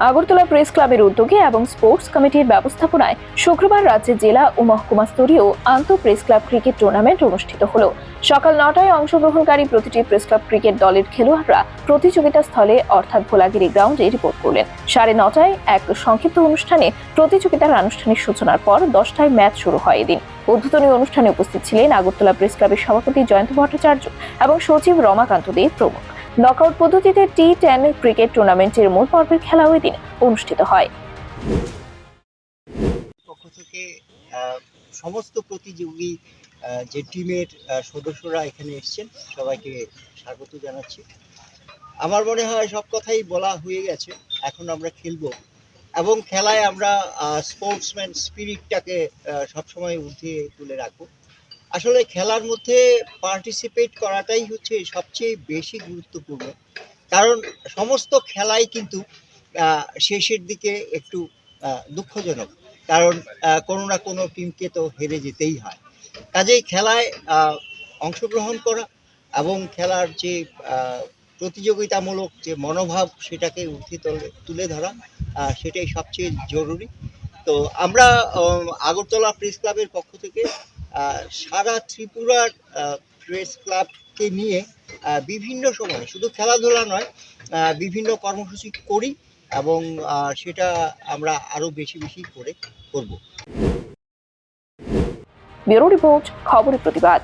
Agartala press ক্লাবের উদ্যোগে এবং স্পোর্টস কমিটির ব্যবস্থাপনায় শুক্রবার রাজ্যে জেলা ও মহকুমা স্তরীয় আন্তঃ প্রেস ক্লাব ক্রিকেট টুর্নামেন্ট অনুষ্ঠিত হল। সকাল নটায় অংশগ্রহণকারী প্রতিটি প্রেস ক্লাব ক্রিকেট দলের খেলোয়াড়রা প্রতিযোগিতা স্থলে, অর্থাৎ ভোলাগিরি গ্রাউন্ডে রিপোর্ট করলেন। সাড়ে নটায় এক সংক্ষিপ্ত অনুষ্ঠানে প্রতিযোগিতার আনুষ্ঠানিক সূচনার পর দশটায় ম্যাচ শুরু হয় এদিন। উদ্বোধনী অনুষ্ঠানে উপস্থিত ছিলেন আগরতলা প্রেস ক্লাবের সভাপতি জয়ন্ত ভট্টাচার্য এবং সচিব রমাকান্ত দে প্রমুখ। নকআউট পদ্ধতিতে টি টেন ক্রিকেট টুর্নামেন্টের মূল পর্বের খেলা ওই দিন অনুষ্ঠিত হয়। পক্ষ থেকে সমস্ত প্রতিযোগী যে টিমের সদস্যরা এখানে এসেছেন, সবাইকে স্বাগত জানাচ্ছি। আমার মনে হয় সব কথাই বলা হয়ে গেছে, এখন আমরা খেলব। এবং খেলায় আমরা স্পোর্টসম্যান স্পিরিটটাকে সবসময় উঠিয়ে তুলে রাখব। আসলে খেলার মধ্যে পার্টিসিপেট করাটাই হচ্ছে সবচেয়ে বেশি গুরুত্বপূর্ণ। কারণ সমস্ত খেলাই কিন্তু শেষের দিকে একটু দুঃখজনক। কারণ কোনো না কোনো টিমকে তো হেরে যেতেই হয়। কাজেই খেলায় অংশগ্রহণ করা এবং খেলার যে প্রতিযোগিতামূলক যে মনোভাব সেটাকে উঠে তুলে ধরা সেটাই সবচেয়ে জরুরি। তো আমরা আগরতলা প্রেস ক্লাবের পক্ষ থেকে সারা ত্রিপুরার প্রেস ক্লাবকে নিয়ে বিভিন্ন সময়, শুধু খেলাধুলা নয় বিভিন্ন কর্মসূচি করি এবং সেটা আমরা আরও বেশি বেশি করে করব। ব্যুরো রিপোর্ট, খবরের প্রতিবাদ।